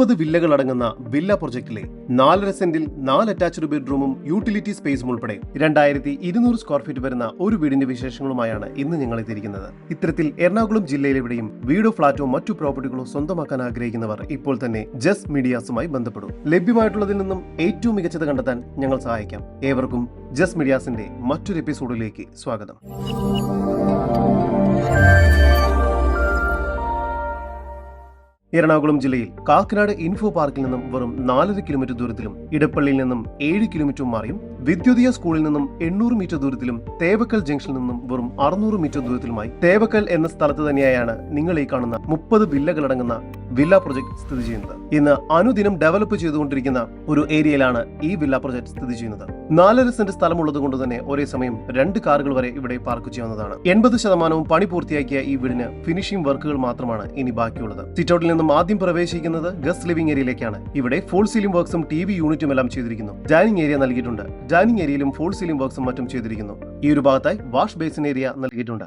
മുപ്പത് വില്ലകൾ അടങ്ങുന്ന വില്ല പ്രൊജക്ടിലെ നാലര സെന്റിൽ നാല് അറ്റാച്ച്ഡ് ബെഡ്റൂമും യൂട്ടിലിറ്റി സ്പേസും ഉൾപ്പെടെ രണ്ടായിരത്തി ഇരുന്നൂറ് സ്ക്വയർ ഫീറ്റ് വരുന്ന ഒരു വീടിന്റെ വിശേഷങ്ങളുമായാണ് ഇന്ന് ഞങ്ങൾ എത്തിയിരിക്കുന്നത്. ഇത്തരത്തിൽ എറണാകുളം ജില്ലയിലെവിടെയും വീടോ ഫ്ളാറ്റോ മറ്റു പ്രോപ്പർട്ടികളോ സ്വന്തമാക്കാൻ ആഗ്രഹിക്കുന്നവർ ഇപ്പോൾ തന്നെ ജസ് മീഡിയാസുമായി ബന്ധപ്പെടും. ലഭ്യമായിട്ടുള്ളതിൽ നിന്നും ഏറ്റവും മികച്ചത് കണ്ടെത്താൻ ഞങ്ങൾ സഹായിക്കാം. ഏവർക്കും ജസ് മീഡിയാസിന്റെ മറ്റൊരു എപ്പിസോഡിലേക്ക് സ്വാഗതം. എറണാകുളം ജില്ലയിൽ കാക്കനാട് ഇൻഫോ പാർക്കിൽ നിന്നും വെറും നാലര കിലോമീറ്റർ ദൂരത്തിലും ഇടപ്പള്ളിയിൽ നിന്നും ഏഴ് കിലോമീറ്റർ മാറിയും വിദ്യുതീയ സ്കൂളിൽ നിന്നും എണ്ണൂറ് മീറ്റർ ദൂരത്തിലും തേവക്കൽ ജംഗ്ഷനിൽ നിന്നും വെറും അറുന്നൂറ് മീറ്റർ ദൂരത്തിലുമായി തേവക്കൽ എന്ന സ്ഥലത്ത് തന്നെയാണ് നിങ്ങൾ ഈ കാണുന്ന മുപ്പത് വില്ലകളടങ്ങുന്ന വില്ല പ്രൊജക്ട് സ്ഥിതി ചെയ്യുന്നത്. ഇന്ന് അനുദിനം ഡെവലപ്പ് ചെയ്തുകൊണ്ടിരിക്കുന്ന ഒരു ഏരിയയിലാണ് ഈ വില്ല പ്രൊജക്ട് സ്ഥിതി ചെയ്യുന്നത്. നാലര സെന്റ് സ്ഥലമുള്ളത് കൊണ്ട് തന്നെ ഒരേ സമയം രണ്ട് കാറുകൾ വരെ ഇവിടെ പാർക്ക് ചെയ്യാവുന്നതാണ് എൺപത് ശതമാനവും പണി പൂർത്തിയാക്കിയ ഈ വീടിന് ഫിനിഷിംഗ് വർക്കുകൾ മാത്രമാണ് ഇനി ബാക്കിയുള്ളത്. സിറ്റൗട്ടിൽ നിന്നും ആദ്യം പ്രവേശിക്കുന്നത് ഗസ്റ്റ് ലിവിംഗ് ഏരിയയിലേക്കാണ് ഇവിടെ ഫോൾ സീലിംഗ് വർക്ക്സും ടി വി യൂണിറ്റും എല്ലാം ചെയ്തിരിക്കുന്നു. ഡൈനിങ് ഏരിയ നൽകിയിട്ടുണ്ട്. ഡൈനിങ് ഏരിയയിലും ഫോൾ സീലിംഗ് വർക്ക്സും മറ്റും ചെയ്തിരിക്കുന്നു. ഈ ഒരു ഭാഗത്തായി വാഷ് ബേസിൻ ഏരിയ നൽകിയിട്ടുണ്ട്.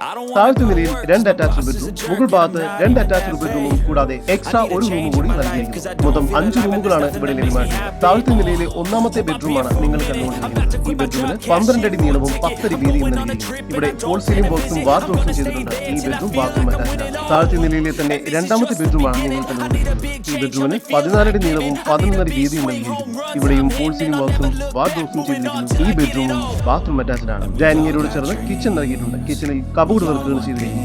താഴത്തെ നിലയിൽ രണ്ട് അറ്റാച്ച് അറ്റാച്ച്ഡ് ബെഡ്റൂം മുകൾ ഭാഗത്ത് രണ്ട് അറ്റാച്ച് അറ്റാച്ച്ഡ് ബെഡ്റൂമും കൂടാതെ എക്സ്ട്രാ ഒരു റൂമും കൂടി നൽകിയിരിക്കുന്നു. മൊത്തം അഞ്ച് റൂമുകളാണ് ഇവിടെ ലഭ്യമായിട്ടുള്ളത് താഴത്തെ നിലയിലെ ഒന്നാമത്തെ ബെഡ്റൂമാണ് നിങ്ങൾ കണ്ടുകൊണ്ടിരിക്കുന്നത്. ഈ ബെഡ്റൂമിന് പന്ത്രണ്ട് അടി നീളവും പത്തടി വീതിയും നൽകിയിരിക്കുന്നു. ഇവിടെ ഫോൾ സീലിംഗ് ബോക്സും ബാത്റൂംസും ചെയ്തിട്ടുണ്ട്. ഈ ബെഡ്റൂം ബാത്റൂം അറ്റാച്ച്ഡ് താഴത്തെ നിലയിലെ തന്നെ രണ്ടാമത്തെ ബെഡ്റൂമാണ് നിങ്ങൾ കണ്ടുകൊണ്ടിരിക്കുന്നത്. ഈ ബെഡ്റൂമിന് പതിനാലടി നീളവും പതിനൊന്നടി വീതിയും നൽകിയിരിക്കുന്നു. ഇവിടെയും ഫോൾ സീലിംഗ് ബോക്സും ബാത്റൂംസും ചെയ്തിരിക്കുന്നു. ഈ ബെഡ്റൂമും ബാത്റൂം അറ്റാച്ച്ഡ് ആണ്. ഡൈനിങ് ചേർന്ന് കിച്ചൺ നൽകിയിട്ടുണ്ട്. കിച്ചണിൽ കബോർഡ് വർക്കുകൾ ചെയ്തിരിക്കുന്നു?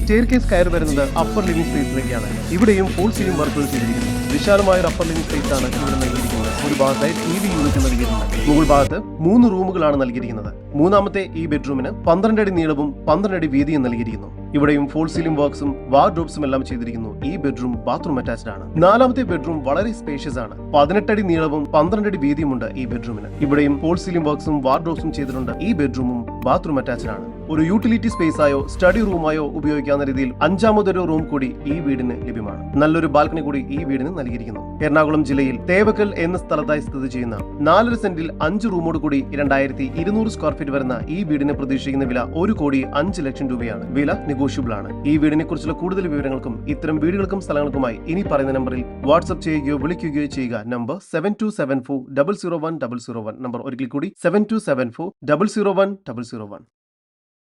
സ്റ്റെയർ കേസ് കയറി വരുന്നത് അപ്പർ ലിവിംഗ് സ്പേസിലേക്കാണ് ഇവിടെയും ഫുൾ സീലിംഗ് വർക്കുകൾ ചെയ്തിരിക്കുന്നു. വിശാലമായ ഒരു അപ്പർ ലിവിംഗ് സ്പേസ് ആണ് ഇവിടെ നൽകിയിരിക്കുന്നത്. ഒരു ഭാഗത്തായി ടി വി യൂണിറ്റ് നൽകിയിട്ടുണ്ട്. മുകൾ ഭാഗത്ത് മൂന്ന് റൂമുകളാണ് നൽകിയിരിക്കുന്നത്. മൂന്നാമത്തെ ഈ ബെഡ്റൂമിന് പന്ത്രണ്ട് അടി നീളവും പന്ത്രണ്ട് അടി വീതിയും നൽകിയിരിക്കുന്നു. ഇവിടെയും ഫോൾ സീലിംഗ് ബോക്സും വാർഡ്രോബ്സും എല്ലാം ചെയ്തിരിക്കുന്നു. ഈ ബെഡ്റൂം ബാത്റൂം അറ്റാച്ച്ഡ് ആണ്. നാലാമത്തെ ബെഡ്റൂം വളരെ സ്പേഷ്യസ് ആണ്. പതിനെട്ടടി നീളവും പന്ത്രണ്ട് അടി വീതിയുമുണ്ട് ഈ ബെഡ്റൂമിന് ഇവിടെയും ഫോൾ സീലിംഗ് ബോക്സും വാർഡ്രോബ്സും ചെയ്തിട്ടുണ്ട്. ഈ ബെഡ്റൂമും ബാത്റൂം അറ്റാച്ച്ഡ് ആണ്. ഒരു യൂട്ടിലിറ്റി സ്പേസായോ സ്റ്റഡി റൂമായോ ഉപയോഗിക്കാവുന്ന രീതിയിൽ അഞ്ചാമതൊരു റൂം കൂടി ഈ വീടിന് ലഭ്യമാണ്. നല്ലൊരു ബാൽക്കണി കൂടി ഈ വീടിന് നൽകിയിരിക്കുന്നു. എറണാകുളം ജില്ലയിൽ തേവക്കൽ എന്ന സ്ഥലത്തായി സ്ഥിതി ചെയ്യുന്ന നാലര സെന്റിൽ അഞ്ച് റൂമോട് കൂടി രണ്ടായിരത്തി ഇരുന്നൂറ് സ്ക്വയർ ഫീറ്റ് വരുന്ന ഈ വീടിന് പ്രതീക്ഷിക്കുന്ന വില ഒരു കോടി അഞ്ച് ലക്ഷം രൂപയാണ്. വില നെഗോഷ്യബിൾ ആണ്. ഈ വീടിനെ കുറിച്ചുള്ള കൂടുതൽ വിവരങ്ങൾക്കും ഇത്തരം വീടുകൾക്കും സ്ഥലങ്ങൾക്കുമായി ഇനി പറയുന്ന നമ്പറിൽ വാട്സ്ആപ്പ് ചെയ്യുകയോ വിളിക്കുകയോ ചെയ്യുക. Number seven two seven four double zero one double zero one number ഒരിക്കൽ കൂടി seven two seven four double zero one double zero one